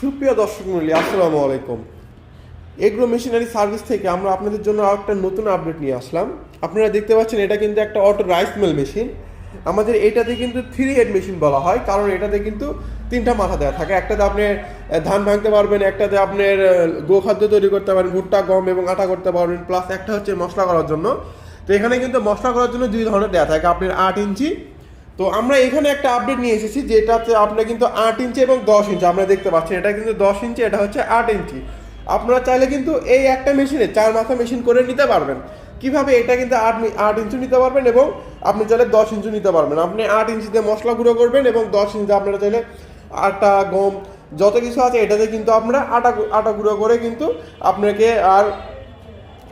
সুপ্রিয় দর্শক মন্ডলী, আসসালামু আলাইকুম। এগ্রো মেশিনারি সার্ভিস থেকে আমরা আপনাদের জন্য আর একটা নতুন আপডেট নিয়ে আসলাম। আপনারা দেখতে পাচ্ছেন এটা কিন্তু একটা অটো রাইস মিল মেশিন। আমাদের এটাতে কিন্তু থ্রি হেড মেশিন বলা হয়, কারণ এটাতে কিন্তু তিনটা মাথা দেওয়া থাকে। একটাতে আপনি ধান ভাঙতে পারবেন, একটাতে আপনার গোখাদ্য তৈরি করতে পারবেন, ভুট্টা, গম এবং আটা করতে পারবেন প্লাস একটা হচ্ছে মশলা করার জন্য। তো এখানে কিন্তু মশলা করার জন্য দুই ধরনের দেওয়া থাকে। আপনার আট ইঞ্চি তো আমরা এখানে একটা আপডেট নিয়ে এসেছি, যেটাতে আপনার কিন্তু আট ইঞ্চি এবং দশ ইঞ্চি, আমরা দেখতে পাচ্ছেন এটা কিন্তু দশ ইঞ্চি, এটা হচ্ছে আট ইঞ্চি। আপনারা চাইলে কিন্তু এই একটা মেশিনে চার মাথা মেশিন করে নিতে পারবেন। কীভাবে এটা কিন্তু আট আট ইঞ্চি নিতে পারবেন এবং আপনি চাইলে দশ ইঞ্চি নিতে পারবেন। আপনি আট ইঞ্চিতে মশলা গুঁড়ো করবেন এবং দশ ইঞ্চিতে আপনারা চাইলে আটা, গম, যত কিছু আছে, এটাতে কিন্তু আপনারা আটা আটা গুঁড়ো করে কিন্তু আপনাকে আর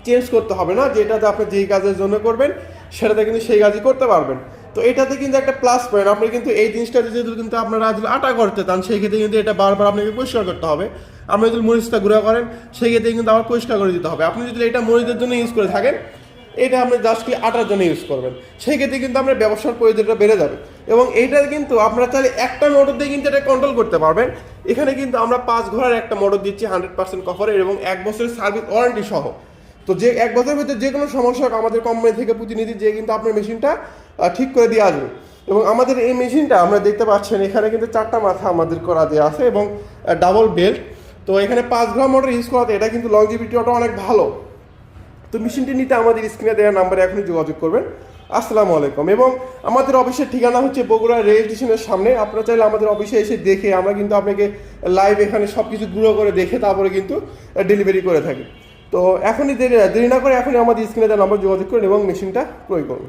চেঞ্জ করতে হবে না, যেটাতে আপনি যেই কাজের জন্য করবেন, সেটাতে কিন্তু সেই কাজই করতে পারবেন। তো এটাতে কিন্তু একটা প্লাস পয়েন্ট আপনি কিন্তু এই জিনিসটাতে যদি কিন্তু আপনারা যদি আটা করতে চান সেই ক্ষেত্রে কিন্তু এটা বারবার আপনাকে পরিষ্কার করতে হবে। আপনি যদি মরিচটা গুঁড়া করেন, সেই ক্ষেত্রে কিন্তু আবার পরিষ্কার করে দিতে হবে। আপনি যদি এটা মরিচের জন্য ইউজ করে থাকেন, এটা আপনি জাস্ট কি আটার জন্য ইউজ করবেন। সেই ক্ষেত্রে কিন্তু আপনার ব্যবসার পরিধিটা বেড়ে যাবে। এবং এইটা কিন্তু আপনারা চাইলে একটা মোটর দিয়ে কিন্তু এটা কন্ট্রোল করতে পারবেন। এখানে কিন্তু আমরা পাঁচ ঘোড়ার একটা মোটর দিচ্ছি হান্ড্রেড পার্সেন্ট কভারের এবং এক বছরের সার্ভিস ওয়ারেন্টি সহ। তো যে এক বছরের ভিতরে যে কোনো সমস্যা আমাদের কোম্পানি থেকে প্রতিনিধি যে কিন্তু আপনার মেশিনটা ঠিক করে দিয়ে আসবে। এবং আমাদের এই মেশিনটা আমরা দেখতে পাচ্ছেন, এখানে কিন্তু চারটা মাথা আমাদের করা দেওয়া আছে এবং ডাবল বেল্ট তো এখানে পাঁচ গ্রাম মোটর ইউজ করাতে এটা কিন্তু লংজিভিটিটা অনেক ভালো। তো মেশিনটি নিতে আমাদের স্ক্রিনে দেওয়া নাম্বারে এখনই যোগাযোগ করবেন। আসসালামু আলাইকুম। এবং আমাদের অফিসের ঠিকানা হচ্ছে বগুড়া রেল স্টেশনের সামনে। আপনারা চাইলে আমাদের অফিসে এসে দেখে আমরা কিন্তু আপনাকে লাইভ এখানে সব কিছু গুঁড়ো করে দেখে তারপরে কিন্তু ডেলিভারি করে থাকি। তো এখনই দেরি দেরি না করে এখনই আমাদের স্ক্রিনে নাম্বার যোগাযোগ করুন এবং মেশিনটা ক্রয় করুন।